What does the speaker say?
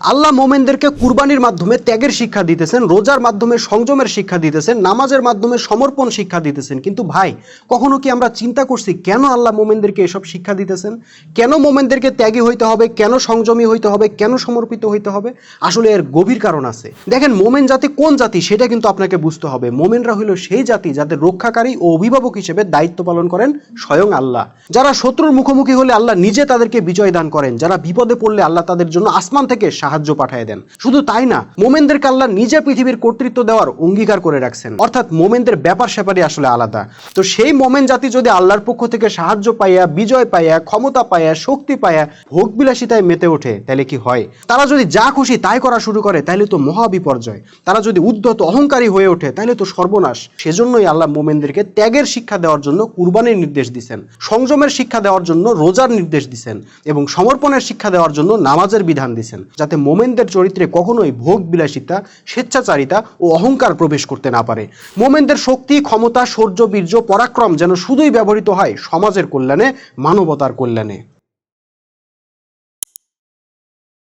আল্লাহ মোমেনদেরকে কুরবানির মাধ্যমে ত্যাগের শিক্ষা দিতেছেন, রোজার মাধ্যমে সংযমের শিক্ষা দিতেছেন, নামাজের মাধ্যমে সমর্পণ শিক্ষা দিতেছেন। কিন্তু ভাই, কখনো কি আমরা চিন্তা করছি কেন আল্লাহ মোমেনদেরকে এসব শিক্ষা দিতেছেন? কেন মোমেনদেরকে ত্যাগী হইতে হবে? কেন সংযমী হইতে হবে? কেন সমর্পিত হইতে হবে? আসলে এর গভীর কারণ আছে। দেখেন, মোমেন জাতি কোন জাতি সেটা কিন্তু আপনাকে বুঝতে হবে। মোমেনরা হইল সেই জাতি যাদের রক্ষাকারী ও অভিভাবক হিসেবে দায়িত্ব পালন করেন স্বয়ং আল্লাহ। যারা শত্রুর মুখোমুখি হলে আল্লাহ নিজে তাদেরকে বিজয় দান করেন। যারা বিপদে পড়লে আল্লাহ তাদের জন্য আসমান থেকে সাহায্য পাঠিয়ে দেন। শুধু তাই না মোমেনদেরকে আল্লাহ নিজে পৃথিবীর কর্তৃত্ব দেওয়ার অঙ্গীকার করে রাখছেন। অর্থাৎ মোমেনদের ব্যাপার স্যাপারই আসলে আলাদা। তো সেই মোমেন জাতি যদি আল্লাহর পক্ষ থেকে সাহায্য পাইয়া, বিজয় পাইয়া, ক্ষমতা পাইয়া, শক্তি পাইয়া ভোগ বিলাসিতায় মেতে ওঠে, তাহলে কি হয়? তারা যদি যা খুশি তাই করা শুরু করে, তাহলে তো মহা বিপর্যয় তারা যদি উদ্ধত অহংকারী হয়ে ওঠে, তাহলে তো সর্বনাশ। সেজন্যই আল্লাহ মোমেনদেরকে ত্যাগের শিক্ষা দেওয়ার জন্য কুরবানির নির্দেশ দিচ্ছেন সংযমের শিক্ষা দেওয়ার জন্য রোজার নির্দেশ দিচ্ছেন এবং সমর্পণের শিক্ষা দেওয়ার জন্য নামাজের বিধান দিচ্ছেন যাতে মোমেনদের চরিত্রে কখনোই ভোগ বিলাসিতা স্বেচ্ছাচারিতা ও অহংকার প্রবেশ করতে না পারে। মোমেনদের শক্তি, ক্ষমতা, শৌর্য, বীর্য, পরাক্রম যেন শুধুই ব্যবহৃত হয় সমাজের কল্যাণে, মানবতার কল্যাণে।